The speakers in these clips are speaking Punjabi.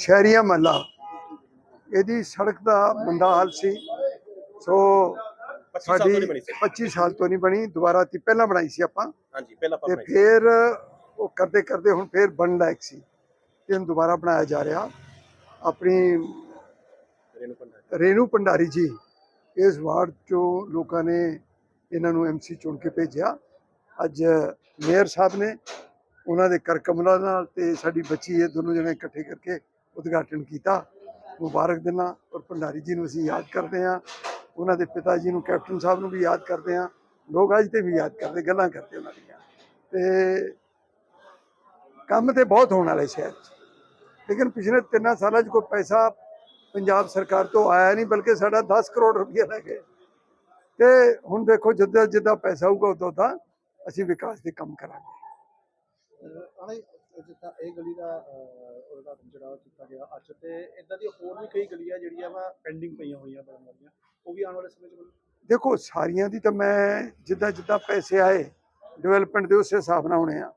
ਸ਼ਹਿਰੀਆ ਮਹੱਲਾ। ਇਹਦੀ ਸੜਕ ਦਾ ਮੰਦਾ ਹਾਲ ਸੀ। ਸੋ 25 ਸਾਲ ਤੋਂ ਸਾਡੀ ਨਹੀਂ ਬਣੀ ਸੀ। 25 ਸਾਲ ਤੋਂ ਨਹੀਂ ਬਣੀ। ਦੁਬਾਰਾ ਤੀ ਪਹਿਲਾਂ ਬਣਾਈ ਸੀ ਆਪਾਂ। ਹਾਂਜੀ ਪਹਿਲਾਂ ਤੇ ਫਿਰ ਉਹ ਕਰਦੇ ਕਰਦੇ ਹੁਣ ਫਿਰ ਬਣਨ ਲਾਇਕ ਸੀ। ਤੇ ਹੁਣ ਦੁਬਾਰਾ ਬਣਾਇਆ ਜਾ ਰਿਹਾ। ਆਪਣੀ ਪੰਡਾਰੀ ਰੇਨੂ ਭੰਡਾਰੀ ਜੀ ਇਸ ਵਾਰਡ ਚੋਂ ਲੋਕਾਂ ਨੇ ਇਹਨਾਂ ਨੂੰ ਐਮਸੀ ਚੁਣ ਕੇ ਭੇਜਿਆ। ਅੱਜ ਮੇਅਰ ਸਾਹਿਬ ਨੇ ਉਹਨਾਂ ਦੇ ਕਰ ਕਮਲਾਂ ਨਾਲ ਤੇ ਸਾਡੀ ਬੱਚੀ ਇਹ ਦੋਨੋਂ ਜਣੇ ਇਕੱਠੇ ਕਰਕੇ ਉਦਘਾਟਨ ਕੀਤਾ। ਮੁਬਾਰਕ ਦਿਨਾ ਔਰ ਭੰਡਾਰੀ ਜੀ ਨੂੰ ਅਸੀਂ ਯਾਦ ਕਰਦੇ ਹਾਂ। ਉਹਨਾਂ ਦੇ ਪਿਤਾ ਜੀ ਨੂੰ, ਕੈਪਟਨ ਸਾਹਿਬ ਨੂੰ ਵੀ ਯਾਦ ਕਰਦੇ ਹਾਂ। ਲੋਕ ਅੱਜ ਤੇ ਵੀ ਯਾਦ ਕਰਦੇ, ਗੱਲਾਂ ਕਰਦੇ ਉਹਨਾਂ ਦੀਆਂ। ਤੇ ਕੰਮ ਤੇ ਬਹੁਤ ਹੋਣ ਵਾਲੇ ਸ਼ਹਿਰ 'ਚ। ਲੇਕਿਨ ਪਿਛਲੇ ਤਿੰਨਾਂ ਸਾਲਾਂ 'ਚ ਕੋਈ ਪੈਸਾ ਪੰਜਾਬ ਸਰਕਾਰ ਤੋਂ ਆਇਆ ਨਹੀਂ, ਬਲਕਿ ਸਾਡਾ 10 ਕਰੋੜ ਰੁਪਏ ਲੈ ਗਏ ਤੇ ਹੁਣ ਦੇਖੋ, ਜਿੱਦਾਂ ਜਿੱਦਾਂ ਪੈਸਾ ਹੋਊਗਾ ਉਦੋਂ ਤਾਂ ਅਸੀਂ ਵਿਕਾਸ ਦੇ ਕੰਮ ਕਰਾਂਗੇ। ਜਿੱਦਾਂ ਇਹ ਗਲੀ ਦਾ ਉਦਘਾਟਨ ਜਿਹੜਾ ਕੀਤਾ ਗਿਆ ਅੱਜ ਤੇ ਇਦਾਂ ਦੀ ਹੋਰ ਵੀ ਕਈ ਗਲੀਆਂ ਜਿਹੜੀਆਂ ਵਾ ਪੈਂਡਿੰਗ ਪਈਆਂ ਹੋਈਆਂ ਬਣਨ ਵਾਲੀਆਂ ਉਹ ਵੀ ਆਉਣ ਵਾਲੇ ਸਮੇਂ 'ਚ ਦੇਖੋ ਸਾਰੀਆਂ ਦੀ ਤਾਂ ਮੈਂ ਜਿੱਦਾਂ ਜਿੱਦਾਂ ਪੈਸੇ ਆਏ ਡਿਵੈਲਪਮੈਂਟ ਦੇ ਉਸੇ ਹਿਸਾਬ ਨਾਲ ਹੋਣੇ ਆ।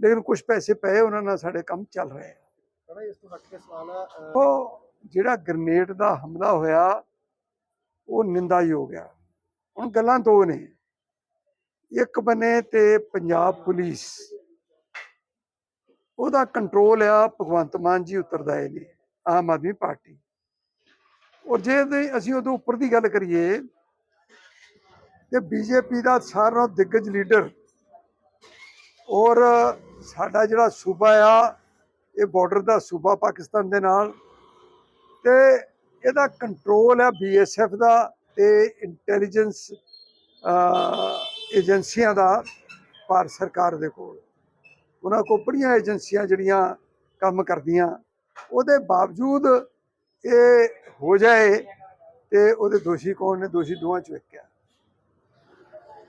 ਲੇਕਿਨ ਕੁਝ ਪੈਸੇ ਪਏ ਉਹਨਾਂ ਨਾਲ ਸਾਡੇ ਕੰਮ ਚੱਲ ਰਹੇ ਆ। ਹਨਾ ਇਸ ਤੋਂ ਹਟ ਕੇ ਸਵਾਲ ਉਹ ਜਿਹੜਾ ਗ੍ਰਨੇਡ ਦਾ ਹਮਲਾ ਹੋਇਆ ਉਹ ਨਿੰਦਾਯੋਗ ਆ। ਹੁਣ ਗੱਲਾਂ ਦੋ ਨੇ। ਇੱਕ ਬਨੇ ਤੇ ਪੰਜਾਬ ਪੁਲਿਸ। ਉਹਦਾ ਕੰਟਰੋਲ ਆ, ਭਗਵੰਤ ਮਾਨ ਜੀ ਉਤਰਦਾ ਉਤਰਦਾਏ ਨੇ, ਆਮ ਆਦਮੀ ਪਾਰਟੀ। ਔਰ ਜੇ ਅਸੀਂ ਉਹਦੇ ਉੱਪਰ ਦੀ ਗੱਲ ਕਰੀਏ, ਤੇ ਬੀਜੇਪੀ ਦਾ ਸਾਰਿਆਂ ਨਾਲੋਂ ਦਿੱਗਜ ਲੀਡਰ ਔਰ ਸਾਡਾ ਜਿਹੜਾ ਸੂਬਾ ਆ, ਇਹ ਬਾਰਡਰ ਦਾ ਸੂਬਾ ਪਾਕਿਸਤਾਨ ਦੇ ਨਾਲ, ਤੇ ਇਹਦਾ ਕੰਟਰੋਲ ਹੈ ਬੀਐਸਐਫ ਦਾ ਤੇ ਇੰਟੈਲੀਜੈਂਸ ਏਜੰਸੀਆਂ ਦਾ, ਭਾਰਤ ਸਰਕਾਰ ਦੇ ਕੋਲ। ਉਹਨਾਂ ਕੋਲ ਬੜੀਆਂ ਏਜੰਸੀਆਂ ਜਿਹੜੀਆਂ ਕੰਮ ਕਰਦੀਆਂ, ਉਹਦੇ ਬਾਵਜੂਦ ਇਹ ਹੋ ਜਾਏ ਤੇ ਉਹਦੇ ਦੋਸ਼ੀ ਕੌਣ ਨੇ? ਦੋਸ਼ੀ ਦੋਵਾਂ ਚੋਂ ਇੱਕ ਹੈ।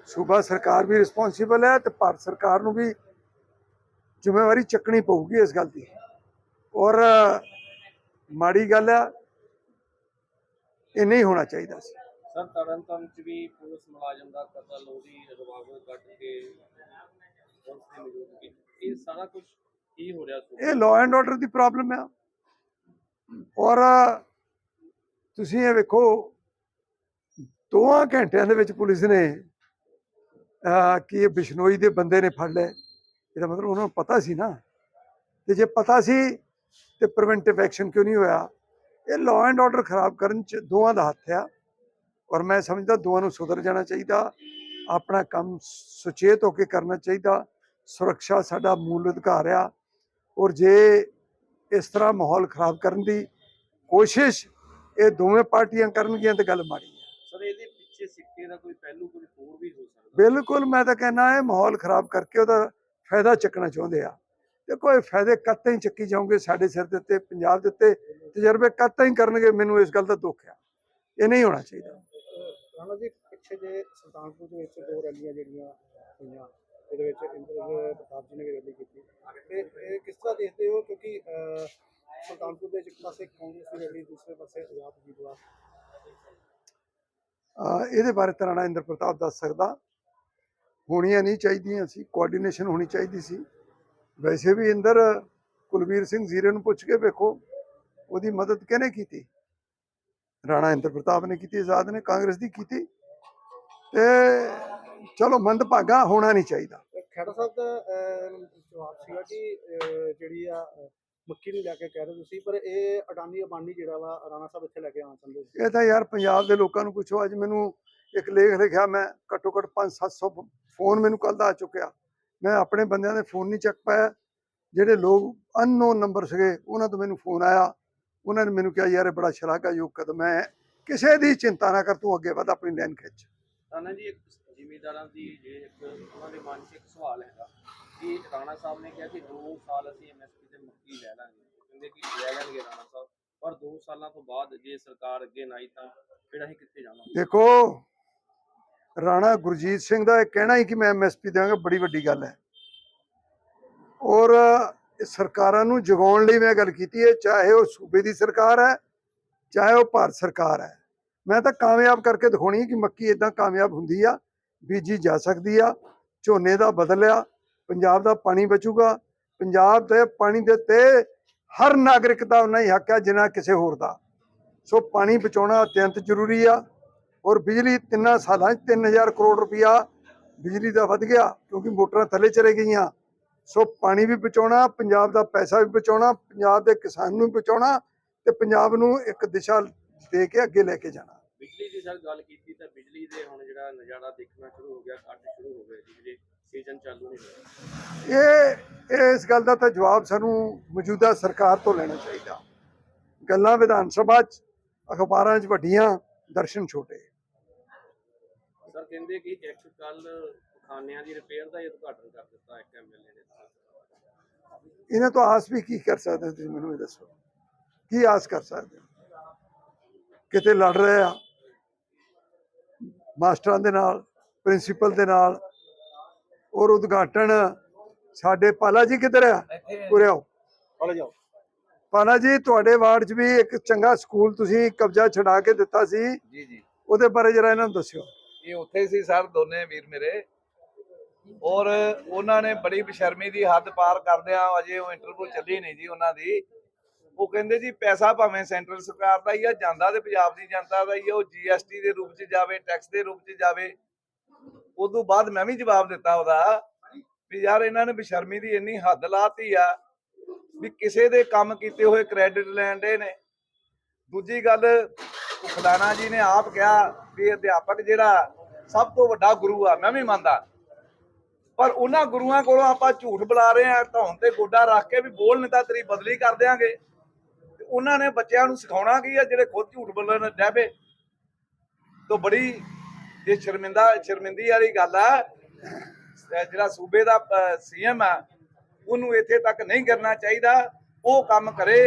ਸੂਬਾ ਸਰਕਾਰ ਵੀ ਰਿਸਪੌਂਸਿਬਲ ਹੈ ਤੇ ਭਾਰਤ ਸਰਕਾਰ ਨੂੰ ਵੀ ਜ਼ਿੰਮੇਵਾਰੀ ਚੱਕਣੀ ਪਊਗੀ ਇਸ ਗੱਲ ਦੀ। ਔਰ ਮਾੜੀ ਗੱਲ ਆ ਇਹ ਨਹੀਂ ਹੋਣਾ ਚਾਹੀਦਾ ਸੀ। ਸਰ, ਤਰਨਤਾਰਨ ਚ ਵੀ ਪੁਲਿਸ ਮੁਲਾਜ਼ਮ ਦਾ ਕਤਲ, ਉਹਦੀ ਰਿਵਾਲਵਰ ਕੱਢ ਕੇ ਪੁਲਿਸ ਦੀ ਮੌਜੂਦਗੀ ਇਹ ਸਾਰਾ ਕੁਝ ਕੀ ਹੋ ਰਿਹਾ ਸੋ ਇਹ ਲਾਅ ਐਂਡ ਆਰਡਰ ਦੀ ਪ੍ਰੋਬਲਮ ਆ। ਔਰ, ਤੁਸੀਂ ਇਹ ਵੇਖੋ ਦੋਆਂ ਘੰਟਿਆਂ ਦੇ ਵਿੱਚ ਪੁਲਿਸ ਨੇ ਕਿ ਇਹ ਬਿਸ਼ਨੋਈ ਦੇ ਬੰਦੇ ਨੇ ਫੜ ਲਏ। ਇਹਦਾ ਮਤਲਬ ਉਹਨਾਂ ਨੂੰ ਪਤਾ ਸੀ ਨਾ। ਤੇ ਜੇ ਪਤਾ ਸੀ, ਤੇ ਪ੍ਰੀਵੈਂਟਿਵ ਐਕਸ਼ਨ ਕਿਉਂ ਨਹੀਂ ਹੋਇਆ? ਇਹ ਲਾਅ ਐਂਡ ਆਰਡਰ ਖਰਾਬ ਕਰਨ ਚ ਦੋਵਾਂ ਦਾ ਹੱਥ ਆ। ਔਰ ਮੈਂ ਸਮਝਦਾ ਦੋਵਾਂ ਨੂੰ ਸੁਧਰ ਜਾਣਾ ਚਾਹੀਦਾ। ਆਪਣਾ ਕੰਮ ਸੁਚੇਤ ਹੋ ਕੇ ਕਰਨਾ ਚਾਹੀਦਾ। ਸੁਰੱਖਿਆ ਸਾਡਾ ਮੂਲ ਅਧਿਕਾਰ ਆ। ਔਰ ਜੇ ਇਸ ਤਰ੍ਹਾਂ ਮਾਹੌਲ ਖਰਾਬ ਕਰਨ ਦੀ ਕੋਸ਼ਿਸ਼ ਇਹ ਦੋਵੇਂ ਪਾਰਟੀਆਂ ਕਰਨਗੀਆਂ ਤੇ ਗੱਲ ਮਾੜੀ ਹੈ ਸਰ ਇਹਦੇ ਪਿੱਛੇ ਸਿੱਕੇ ਦਾ ਕੋਈ ਪਹਿਲੂ ਕੋਈ ਹੋਰ ਵੀ ਹੋ ਸਕਦਾ? ਬਿਲਕੁਲ ਮੈਂ ਤਾਂ ਕਹਿਣਾ ਹੈ ਮਾਹੌਲ ਖਰਾਬ ਕਰਕੇ ਉਹਦਾ ਫਾਇਦਾ ਚੱਕਣਾ ਚਾਹੁੰਦੇ ਆ। ਤੇ ਕੋਈ ਫਾਇਦੇ ਕੱਤਾਂ ਹੀ ਚੱਕੀ ਜਾਓਗੇ ਸਾਡੇ ਸਿਰ ਦੇ ਉੱਤੇ ਪੰਜਾਬ ਦੇ ਉੱਤੇ ਤਜਰਬੇ ਕੱਤਾਂ ਹੀ ਕਰਨਗੇ ਮੈਨੂੰ ਇਸ ਗੱਲ ਦਾ ਦੁੱਖ ਆ। ਇਹ ਨਹੀਂ ਹੋਣਾ ਚਾਹੀਦਾ। ਰਾਣਾ ਜੀ ਪਿੱਛੇ ਜੇ ਸੁਲਤਾਨਪੁਰ ਦੇ ਵਿੱਚ ਦੋ ਰੈਲੀਆਂ ਜਿਹੜੀਆਂ ਹੋਈਆਂ ਇਹਦੇ ਵਿੱਚ ਇੰਦਰ ਪ੍ਰਤਾਪ ਜੀ ਨੇ ਵੀ ਰੈਲੀ ਕੀਤੀ। ਤੇ ਇਹ ਕਿਸ ਤਰ੍ਹਾਂ ਦੇਖਦੇ ਹੋ? ਕਿਉਂਕਿ ਸੁਲਤਾਨਪੁਰ ਦੇ ਇੱਕ ਪਾਸੇ ਕਾਂਗਰਸ ਦੀ ਰੈਲੀ ਦੂਸਰੇ ਪਾਸੇ ਆਜ਼ਾਦ ਉਮੀਦਵਾਰ ਇਹਦੇ ਬਾਰੇ ਤਾਂ ਰਾਣਾ ਇੰਦਰ ਪ੍ਰਤਾਪ ਦੱਸ ਸਕਦਾ। ਹੋਣੀਆਂ ਨਹੀਂ ਚਾਹੀਦੀਆਂ ਸੀ ਕੋਆਰਡੀਨੇਸ਼ਨ ਹੋਣੀ ਚਾਹੀਦੀ ਸੀ। ਵੈਸੇ ਵੀ ਇੰਦਰ ਕੁਲਵੀਰ ਸਿੰਘ ਜ਼ੀਰੇ ਨੂੰ ਪੁੱਛ ਕੇ ਵੇਖੋ ਉਹਦੀ ਮਦਦ ਕਿਹਨੇ ਕੀਤੀ? ਰਾਣਾ ਇੰਦਰ ਪ੍ਰਤਾਪ ਨੇ ਕੀਤੀ ਆਜ਼ਾਦ ਨੇ ਕਾਂਗਰਸ ਦੀ ਕੀਤੀ। ਤੇ ਚਲੋ ਮੰਦਭਾਗਾ ਹੋਣਾ ਨਹੀਂ ਚਾਹੀਦਾ। ਖਹਿਰਾ ਸਾਹਿਬ ਦਾ ਜਵਾਬ ਸੀਗਾ ਕਿ ਜਿਹੜੀ ਆ ਮੱਕੀ ਨੂੰ ਲੈ ਕੇ ਕਹਿ ਰਹੇ ਤੁਸੀਂ ਪਰ ਇਹ ਅਡਾਨੀ ਅਬਾਨੀ ਜਿਹੜਾ ਵਾ ਰਾਣਾ ਸਾਹਿਬ ਇੱਥੇ ਲੈ ਕੇ ਆਉਣਾ ਚਾਹੁੰਦੇ ਸੀ। ਇਹ ਤਾਂ ਯਾਰ ਪੰਜਾਬ ਦੇ ਲੋਕਾਂ ਨੂੰ ਪੁੱਛੋ ਅੱਜ ਮੈਨੂੰ ਇੱਕ ਲੇਖ ਲਿਖਿਆ ਮੈਂ ਘੱਟੋ ਘੱਟ 5-700 ਫੋਨ ਮੈਨੂੰ ਕੱਲ ਦਾ ਆ ਚੁੱਕਿਆ। ਮੈਂ ਆਪਣੇ ਬੰਦਿਆਂ ਦੇ ਫੋਨ ਨਹੀਂ ਚੱਕ ਪਾਇਆ ਜਿਹੜੇ ਲੋਕ ਅਨਨੋਨ ਨੰਬਰ ਸੀਗੇ ਉਹਨਾਂ ਤੋਂ ਮੈਨੂੰ ਫੋਨ ਆਇਆ। ਉਹਨਾਂ ਨੇ ਮੈਨੂੰ ਕਿਹਾ ਯਾਰ ਇਹ ਬੜਾ ਸ਼ਲਾਘਾਯੋਗ ਕਦਮ ਹੈ ਕਿਸੇ ਦੀ ਚਿੰਤਾ ਨਾ ਕਰ ਤੂੰ ਅੱਗੇ ਵਧ ਆਪਣੀ ਲਾਈਨ ਖਿੱਚ। ਰਾਣਾ ਜੀ ਇੱਕ ਜ਼ਿਮੀਦਾਰਾਂ ਦੀ ਜੇ ਇੱਕ ਉਹਨਾਂ ਦੇ ਮਨ ਸਵਾਲ ਹੈਗਾ ਕਿ ਰਾਣਾ ਸਾਹਿਬ ਨੇ ਕਿਹਾ ਕਿ 2 ਸਾਲ ਅਸੀਂ ਐਮਐਸਪੀ ਤੇ ਮੱਕੀ ਲੈ ਲਾਂਗੇ। ਕਹਿੰਦੇ ਕਿ ਲੈ ਲੈਣਗੇ ਰਾਣਾ ਸਾਹਿਬ, ਪਰ 2 ਸਾਲਾਂ ਤੋਂ ਬਾਅਦ ਜੇ ਸਰਕਾਰ ਅੱਗੇ ਨਾ ਆਈ ਤਾਂ ਫਿਰ ਅਸੀਂ ਕਿੱਥੇ ਜਾਵਾਂਗੇ? ਦੇਖੋ, ਰਾਣਾ ਗੁਰਜੀਤ ਸਿੰਘ ਦਾ ਇਹ ਕਹਿਣਾ ਹੀ ਕਿ ਮੈਂ ਐਮਐਸਪੀ ਦੇਵਾਂਗਾ ਬੜੀ ਵੱਡੀ ਗੱਲ ਹੈ। ਔਰ ਸਰਕਾਰਾਂ ਨੂੰ ਜਗਾਉਣ ਲਈ ਮੈਂ ਗੱਲ ਕੀਤੀ ਹੈ, ਚਾਹੇ ਉਹ ਸੂਬੇ ਦੀ ਸਰਕਾਰ ਹੈ, ਚਾਹੇ ਉਹ ਭਾਰਤ ਸਰਕਾਰ ਹੈ। ਮੈਂ ਤਾਂ ਕਾਮਯਾਬ ਕਰਕੇ ਦਿਖਾਉਣੀ ਕਿ ਮੱਕੀ ਇਦਾਂ ਕਾਮਯਾਬ ਹੁੰਦੀ ਆ। ਬੀਜੀ ਜਾ ਸਕਦੀ ਆ, ਝੋਨੇ ਦਾ ਬਦਲਿਆ ਪੰਜਾਬ ਦਾ ਪਾਣੀ ਬਚੂਗਾ, ਪੰਜਾਬ ਦੇ ਪਾਣੀ ਦੇ ਤੇ ਹਰ ਨਾਗਰਿਕ ਦਾ ਉਨਾ ਹੀ ਹੱਕ ਹੈ ਜਿੰਨਾ ਕਿਸੇ ਹੋਰ ਦਾ। ਸੋ ਪਾਣੀ ਬਚਾਉਣਾ ਅਤਿਅੰਤ ਜ਼ਰੂਰੀ ਆ ਔਰ ਬਿਜਲੀ ਤਿੰਨਾਂ ਸਾਲਾਂ 'ਚ 3000 ਕਰੋੜ ਰੁਪਇਆ ਬਿਜਲੀ ਦਾ ਵੱਧ ਗਿਆ ਕਿਉਂਕਿ ਮੋਟਰਾਂ ਥੱਲੇ ਚਲੇ ਗਈਆਂ। ਸੋ ਪਾਣੀ ਵੀ ਬਚਾਉਣਾ, ਪੰਜਾਬ ਦਾ ਪੈਸਾ ਵੀ ਬਚਾਉਣਾ, ਪੰਜਾਬ ਦੇ ਕਿਸਾਨ ਨੂੰ ਵੀ ਬਚਾਉਣਾ ਤੇ ਪੰਜਾਬ ਨੂੰ ਇੱਕ ਦਿਸ਼ਾ ਦੇ ਕੇ ਅੱਗੇ ਲੈ ਕੇ ਜਾਣਾ। ਬਿਜਲੀ ਦੀ ਸਰ ਗੱਲ ਕੀਤੀ ਤਾਂ ਬਿਜਲੀ ਦੇ ਹੁਣ ਜਿਹੜਾ ਨਜ਼ਾਰਾ ਦੇਖਣਾ ਸ਼ੁਰੂ ਹੋ ਗਿਆ ਕੱਟ ਸ਼ੁਰੂ ਹੋ ਗਏ ਜਿਹੜੇ ਸੀਜ਼ਨ ਚਾਲੂ ਨਹੀਂ ਹੋਇਆ। ਇਹ ਇਸ ਗੱਲ ਦਾ ਤਾਂ ਜਵਾਬ ਸਾਨੂੰ ਮੌਜੂਦਾ ਸਰਕਾਰ ਤੋਂ ਲੈਣਾ ਚਾਹੀਦਾ। ਗੱਲਾਂ ਵਿਧਾਨ ਸਭਾ 'ਚ ਅਖਬਾਰਾਂ 'ਚ ਵੱਡੀਆਂ ਦਰਸ਼ਨ ਛੋਟੇ। ਸਰ ਕਹਿੰਦੇ ਕਿ ਇੱਕ ਕੱਲ ਖਾਨਿਆਂ ਦੀ ਰਿਪੇਅਰ ਦਾ ਉਦਘਾਟਨ ਕਰ ਦਿੱਤਾ ਇੱਕ ਐਮਐਲਏ ਨੇ। ਇਹਨਾਂ ਤੋਂ ਆਸ ਵੀ ਕੀ ਕਰ ਸਕਦੇ ਤੁਸੀਂ ਮੈਨੂੰ ਇਹ ਦੱਸੋ? ਕੀ ਆਸ ਕਰ ਸਕਦੇ ਕਿਤੇ ਲੜ ਰਹੇ ਆ? ਮਾਸਟਰਾਂ ਦੇ ਨਾਲ ਪ੍ਰਿੰਸੀਪਲ ਦੇ ਨਾਲ ਔਰ ਉਦਘਾਟਨ ਸਾਡੇ ਪਾਲਾ ਜੀ ਕਿੱਧਰ ਆ? ਉਰੇ ਆਓ। ਚਲੋ ਜਾਓ ਪਾਲਾ ਜੀ ਤੁਹਾਡੇ ਵਾਰਡ 'ਚ ਵੀ ਇੱਕ ਚੰਗਾ ਸਕੂਲ ਤੁਸੀਂ ਕਬਜ਼ਾ ਛਡਾ ਕੇ ਦਿੱਤਾ ਸੀ। ਜੀ ਜੀ। ਉਹਦੇ ਬਾਰੇ ਜਰਾ ਇਹਨਾਂ ਨੂੰ ਦੱਸਿਓ। ਇਹ ਉੱਥੇ ਸੀ ਸਰ ਦੋਨੇ ਵੀਰ ਮੇਰੇ। ਔਰ ਉਹਨਾਂ ਨੇ ਬੜੀ ਬੇਸ਼ਰਮੀ ਦੀ ਹੱਦ ਪਾਰ ਕਰਦਿਆਂ ਅਜੇ ਉਹ ਇੰਟਰਵਿਊ ਚੱਲੀ ਨਹੀਂ ਜੀ ਉਹਨਾਂ ਦੀ। ਉਹ ਕਹਿੰਦੇ ਜੀ ਪੈਸਾ ਭਾਵੇਂ ਸੈਂਟਰਲ ਸਰਕਾਰ ਦਾ ਹੀ ਆ, ਜਾਂਦਾ ਤੇ ਪੰਜਾਬ ਦੀ ਜਨਤਾ ਦਾ ਹੀ ਆ, ਉਹ ਜੀਐਸਟੀ ਦੇ ਰੂਪ 'ਚ ਜਾਵੇ ਟੈਕਸ ਦੇ ਰੂਪ 'ਚ ਜਾਵੇ। ਉਦੋਂ ਬਾਅਦ ਮੈਂ ਵੀ ਜਵਾਬ ਦਿੱਤਾ ਉਹਦਾ ਵੀ ਯਾਰ ਇਹਨਾਂ ਨੇ ਬੇਸ਼ਰਮੀ ਦੀ ਇੰਨੀ ਹੱਦ ਲਾਤੀ ਆ ਵੀ ਕਿਸੇ ਦੇ ਕੰਮ ਕੀਤੇ ਹੋਏ ਕ੍ਰੈਡਿਟ ਲੈਣ ਨੇ। ਦੂਜੀ ਗੱਲ, ਉਹ ਜੀ ਨੇ ਆਪ ਕਿਹਾ ਵੀ ਅਧਿਆਪਕ ਜਿਹੜਾ ਸਭ ਤੋਂ ਵੱਡਾ ਗੁਰੂ ਆ, ਮੈਂ ਵੀ ਮੰਨਦਾ। ਪਰ ਉਹਨਾਂ ਗੁਰੂਆਂ ਕੋਲੋਂ ਆਪਾਂ ਝੂਠ ਬੁਲਾ ਰਹੇ ਆ, ਧੌਣ ਤੇ ਗੋਡਾ ਰੱਖ ਕੇ ਵੀ ਬੋਲ ਨਹੀਂ ਤਾਂ ਤੇਰੀ ਬਦਲੀ ਕਰ ਦਿਆਂਗੇ। ਉਹਨਾਂ ਨੇ ਬੱਚਿਆਂ ਨੂੰ ਸਿਖਾਉਣਾ ਕੀ ਆ, ਜਿਹੜੇ ਖੁਦ ਝੂਠ ਬੋਲਣ ਡੈਬੇ ਤੋਂ ਬੜੀ ਇਹ ਸ਼ਰਮਿੰਦਾ, ਸ਼ਰਮਿੰਦੀ ਵਾਲੀ ਗੱਲ ਆ ਜਿਹੜਾ ਸੂਬੇ ਦਾ ਸੀਐਮ ਆ, ਉਹਨੂੰ ਇੱਥੇ ਤੱਕ ਨਹੀਂ ਕਰਨਾ ਚਾਹੀਦਾ। ਉਹ ਕੰਮ ਕਰੇ,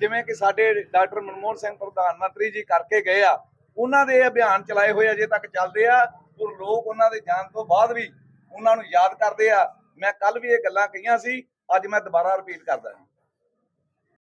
ਜਿਵੇਂ ਕਿ ਸਾਡੇ ਡਾਕਟਰ ਮਨਮੋਹਨ ਸਿੰਘ, ਪ੍ਰਧਾਨ ਮੰਤਰੀ ਜੀ ਕਰਕੇ ਗਏ ਆ। ਉਹਨਾਂ ਦੇ ਅਭਿਆਨ ਚਲਾਏ ਹੋਏ ਅਜੇ ਤੱਕ ਚੱਲਦੇ ਆ। ਔਰ ਲੋਕ ਉਹਨਾਂ ਦੇ ਜਾਣ ਤੋਂ ਬਾਅਦ ਵੀ ਉਹਨਾਂ ਨੂੰ ਯਾਦ ਕਰਦੇ ਆ। ਮੈਂ ਕੱਲ ਵੀ ਇਹ ਗੱਲਾਂ ਕਹੀਆਂ ਸੀ, ਅੱਜ ਮੈਂ ਦੁਬਾਰਾ ਰਿਪੀਟ ਕਰਦਾ।